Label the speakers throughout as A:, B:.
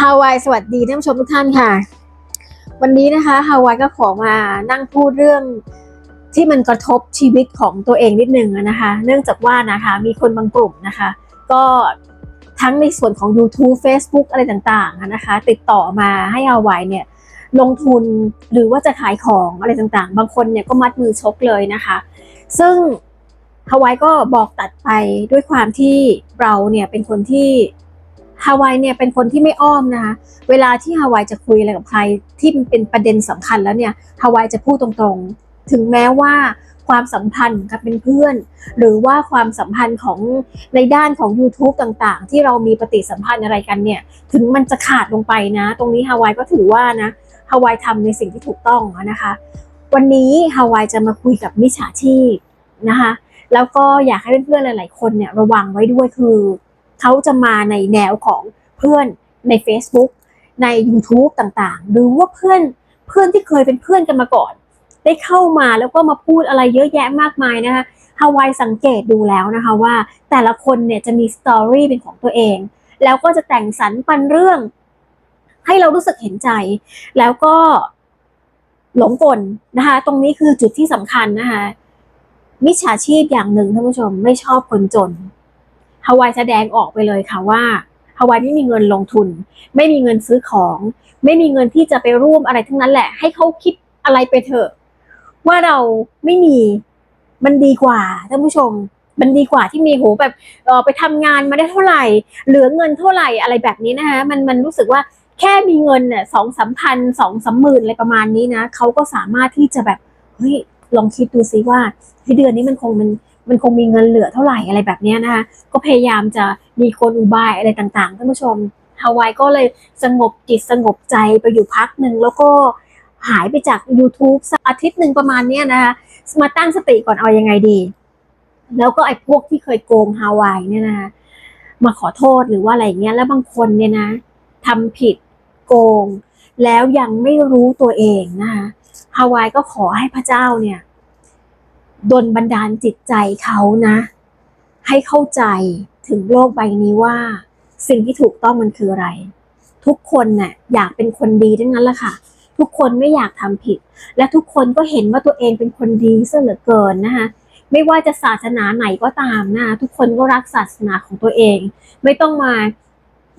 A: ฮาวายสวัสดีท่านผู้ชมทุกท่านค่ะ วันนี้นะคะฮาวายก็ขอมานั่งพูดเรื่องที่มันกระทบชีวิตของตัวเองนิดนึงนะคะ เนื่องจากว่านะคะมีคนบางกลุ่มนะคะ ก็ทั้งในส่วนของ YouTube Facebook อะไรต่างๆนะคะ ติดต่อมาให้ฮาวายเนี่ยลงทุนหรือว่าจะขายของอะไรต่างๆ บางคนเนี่ยก็มัดมือชกเลยนะคะ ซึ่งฮาวายก็บอกตัดไปด้วยความที่เราเนี่ยเป็นคนที่ ฮาวายเนี่ยเป็นคนที่ไม่อ้อมนะคะเวลาที่ฮาวายจะคุยอะไรกับใครที่มันเป็นประเด็นสำคัญแล้วเนี่ยฮาวายจะพูดตรงๆ ถึงแม้ว่าความสัมพันธ์กับเป็นเพื่อน หรือว่าความสัมพันธ์ของในด้านของ YouTube ต่างๆ ที่เรามีปฏิสัมพันธ์อะไรกันเนี่ย ถึงมันจะขาดลงไปนะ ตรงนี้ฮาวายก็ถือว่านะฮาวายทำในสิ่งที่ถูกต้องนะคะ วันนี้ฮาวายจะมาคุยกับมิจฉาชีพนะคะ แล้วก็อยากให้เพื่อนๆหลาย ๆ คนเนี่ยระวังไว้ด้วยคือ เขาจะมาในแนวของเพื่อนใน Facebook ใน YouTube ต่างๆ หรือว่าเพื่อนเพื่อนที่เคยเป็นเพื่อนกันมาก่อน ได้เข้ามาแล้วก็มาพูดอะไรเยอะแยะมากมายนะคะฮาวายสังเกตดูแล้วนะคะว่าแต่ละคนเนี่ยจะมีสตอรี่เป็นของตัวเอง แล้วก็จะแต่งสรรปันเรื่อง ให้เรารู้สึกเห็นใจ แล้วก็หลงกลนะคะ ตรงนี้คือจุดที่สำคัญนะคะมิจฉาชีพอย่างหนึ่งท่านผู้ชมไม่ชอบคนจน ฮาวายแสดงออกไปเลยค่ะว่าฮาวายไม่มีเงินลงทุน ไม่มีเงินซื้อของ ไม่มีเงินที่จะไปร่วมอะไรทั้งนั้นแหละ ให้เขาคิดอะไรไปเถอะ ว่าเราไม่มีมันดีกว่าท่านผู้ชมมันดีกว่าที่มีโหแบบเออไปทำงานมาได้เท่าไหร่ เหลือเงินเท่าไหร่อะไรแบบนี้นะคะมันมันรู้สึกว่าแค่มีเงินเนี่ยสองสามพันสองสามหมื่นอะไรประมาณนี้นะเขาก็สามารถที่จะแบบเฮ้ยลองคิดดูซิว่าเดือนนี้มันคงมัน มันคงมีเงินเหลือเท่าไหร่อะไรแบบนี้นะคะก็พยายามจะมีคนอุบายอะไรต่างๆท่านผู้ชมฮาวายก็เลยสงบจิตสงบใจไปอยู่พักหนึ่งแล้วก็หายไปจาก YouTube สักอาทิตย์หนึ่งประมาณเนี้ยนะคะมาตั้งสติก่อนเอายังไงดี แล้วก็ไอ้พวกที่เคยโกงฮาวายเนี่ยนะคะมาขอโทษหรือว่าอะไรเงี้ยแล้วบางคนเนี่ยนะทำผิดโกง แล้วยังไม่รู้ตัวเองนะคะฮาวายก็ขอให้พระเจ้าเนี่ย ดลบันดาลจิตใจเขานะ ให้เข้าใจถึงโลกใบนี้ว่า สิ่งที่ถูกต้องมันคืออะไร ทุกคนน่ะอยากเป็นคนดีทั้งนั้นแหละค่ะ ทุกคนไม่อยากทำผิด และทุกคนก็เห็นว่าตัวเองเป็นคนดีซะเหลือเกินนะคะไม่ว่าจะศาสนาไหนก็ตามนะ ทุกคนก็รักศาสนาของตัวเอง ไม่ต้องมา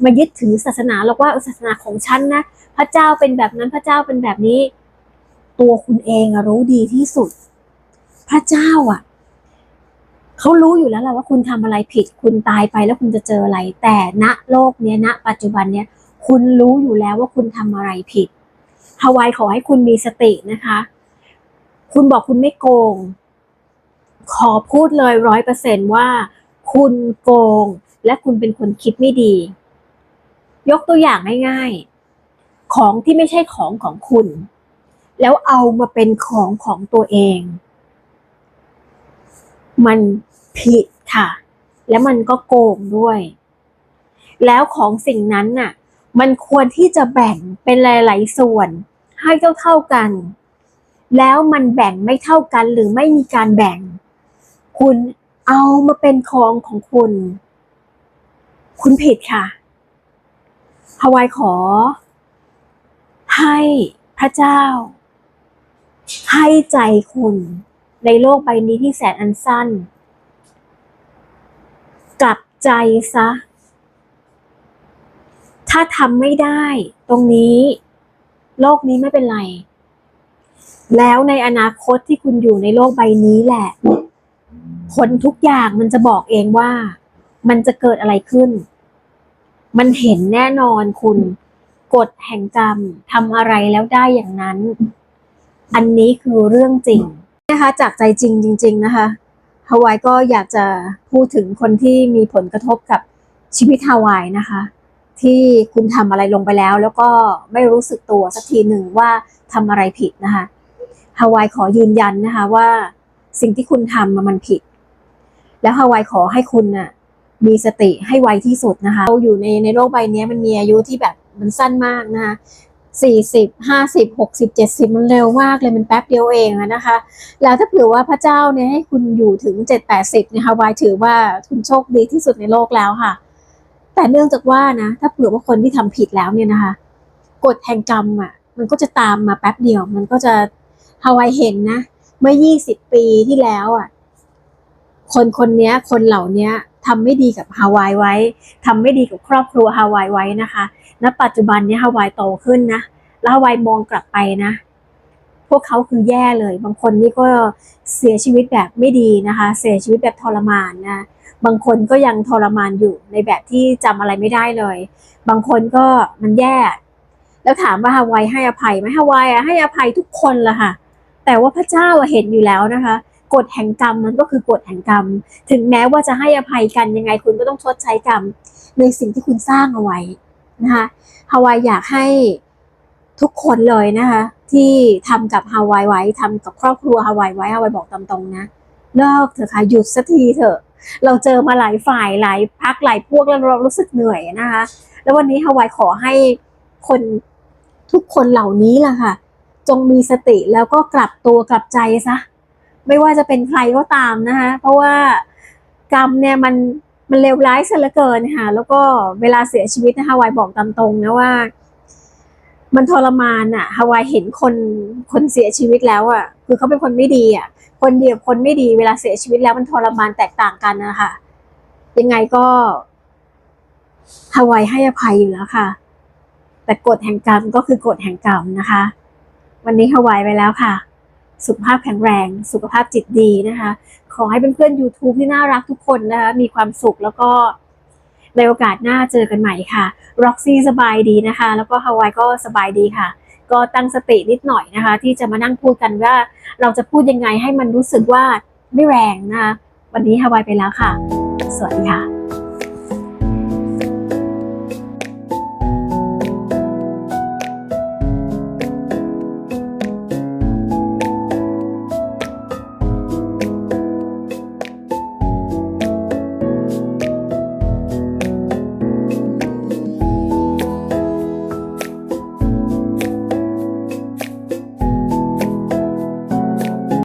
A: มายึดถือศาสนาหรอกว่าศาสนาของฉันนะพระเจ้าเป็นแบบนั้นพระเจ้าเป็นแบบนี้ ตัวคุณเองรู้ดีที่สุด พระเจ้าอะเขารู้อยู่แล้วแหละว่าคุณทำอะไรผิด คุณตายไปแล้วคุณจะเจออะไร แต่ณโลกเนี้ยณปัจจุบันเนี้ยคุณรู้อยู่แล้วว่าคุณทำอะไรผิดฮาวายขอให้คุณมีสตินะคะ คุณบอกคุณไม่โกง ขอพูดเลยร้อยเปอร์เซนว่า คุณโกง และคุณเป็นคนคิดไม่ดี ยกตัวอย่างง่ายๆ ของที่ไม่ใช่ของของคุณ แล้วเอามาเป็นของของตัวเอง มันผิดค่ะ และมันก็โกงด้วย แล้วของสิ่งนั้นน่ะ มันควรที่จะแบ่งเป็นหลาย ๆ ส่วนให้เท่าเท่าๆกัน แล้วมันแบ่งไม่เท่ากันหรือไม่มีการแบ่ง คุณเอามาเป็นของของคุณ คุณผิดค่ะฮาวายขอ ให้พระเจ้า ให้ใจคุณ ในโลกใบนี้ที่แสนอันสั้น กลับใจซะ ถ้าทำไม่ได้ ตรงนี้ โลกนี้ไม่เป็นไร แล้วในอนาคตที่คุณอยู่ในโลกใบนี้แหละผลทุกอย่างมันจะบอกเองว่า มันจะเกิดอะไรขึ้น มันเห็นแน่นอนคุณกฎแห่งกรรมทำอะไรแล้วได้อย่างนั้น อันนี้คือเรื่องจริง นะคะจากใจจริงจริง ๆ นะคะฮาวายก็อยากจะพูดถึงคนที่มีผลกระทบกับชีวิตฮาวายนะคะ ที่คุณทำอะไรลงไปแล้ว แล้วก็ไม่รู้สึกตัวสักทีหนึ่งว่าทำอะไรผิดนะคะฮาวายขอยืนยันนะคะว่าสิ่งที่คุณทำมันผิด แล้วฮาวายขอให้คุณน่ะมีสติให้ไวที่สุดนะคะเราอยู่ในในโลกใบนี้มันมีอายุที่แบบมันสั้นมากนะคะ สี่สิบห้าสิบหกสิบเจ็ดสิบมันเร็วมากเลยมันแป๊บเดียวเองนะคะ แล้วถ้าเผื่อว่าพระเจ้าเนี่ยให้คุณอยู่ถึงเจ็ดแปดสิบนี่ยฮาวายถือว่าคุณโชคดีที่สุดในโลกแล้วค่ะ แต่เนื่องจากว่านะถ้าเผื่อว่าคนที่ทำผิดแล้วเนี่ยนะคะกฎแห่งกรรมอะ มันก็จะตามมาแป๊บเดียว มันก็จะฮาวายเห็นนะ เมื่อ20ปีที่แล้วอะ คนคนนี้คนเหล่านี้ ทำไม่ดีกับฮาวายไว้ทำไม่ดีกับครอบครัวฮาวายไว้นะคะณปัจจุบันนี้ฮาวายโตขึ้นนะแล้วฮาวายมองกลับไปนะ พวกเขาคือแย่เลย บางคนนี่ก็เสียชีวิตแบบไม่ดีนะคะ เสียชีวิตแบบทรมานนะบางคนก็ยังทรมานอยู่ในแบบที่จำอะไรไม่ได้เลย บางคนก็มันแย่ แล้วถามว่าฮาวายให้อภัยไหมฮาวายอะให้อภัยทุกคนละค่ะ แต่ว่าพระเจ้าเห็นอยู่แล้วนะคะ กฎแห่งกรรมมันก็คือกฎแห่งกรรม ถึงแม้ว่าจะให้อภัยกันยังไงคุณก็ต้องชดใช้กรรมในสิ่งที่คุณสร้างเอาไว้นะคะฮาวายอยากให้ทุกคนเลยนะคะ ที่ทำกับฮาวายไว้ทำกับครอบครัวฮาวายไว้ฮาวายบอกตามตรงนะเลิกเถอะค่ะหยุดสักทีเถอะ เราเจอมาหลายฝ่ายหลายพักหลายพวกแล้วเรารู้สึกเหนื่อยนะคะ แล้ววันนี้ฮาวายขอให้คนทุกคนเหล่านี้ล่ะค่ะ จงมีสติแล้วก็กลับตัวกลับใจซะ ไม่ว่าจะเป็นใครก็ตามนะคะเพราะว่ากรรมเนี่ยมันมันเลวร้ายซะเหลือเกินค่ะแล้วก็เวลาเสียชีวิตนะฮาวายบอกตามตรงนะว่า มันทรมานอะฮาวายเห็นคนคนเสียชีวิตแล้วอะคือเขาเป็นคนไม่ดีอะคนเดียวคนไม่ดีเวลาเสียชีวิตแล้วมันทรมานแตกต่างกันนะคะยังไงก็ฮาวายให้อภัยอยู่แล้วค่ะ แต่กฎแห่งกรรมก็คือกฎแห่งกรรมนะคะ วันนี้ฮาวายไปแล้วค่ะ สุขภาพแข็งแรง สุขภาพจิตดีนะคะ ขอให้เพื่อนๆ YouTube ที่น่ารักทุกคนนะคะ มีความสุขแล้วก็ในโอกาสหน้าเจอกันใหม่ค่ะ Roxy สบายดีนะคะ แล้วก็ฮาวายก็สบายดีค่ะ ก็ตั้งสตินิดหน่อยนะคะ ที่จะมานั่งพูดกันว่า เราจะพูดยังไงให้มันรู้สึกว่าไม่แรงนะคะ วันนี้ฮาวายไปแล้วค่ะ สวัสดีค่ะ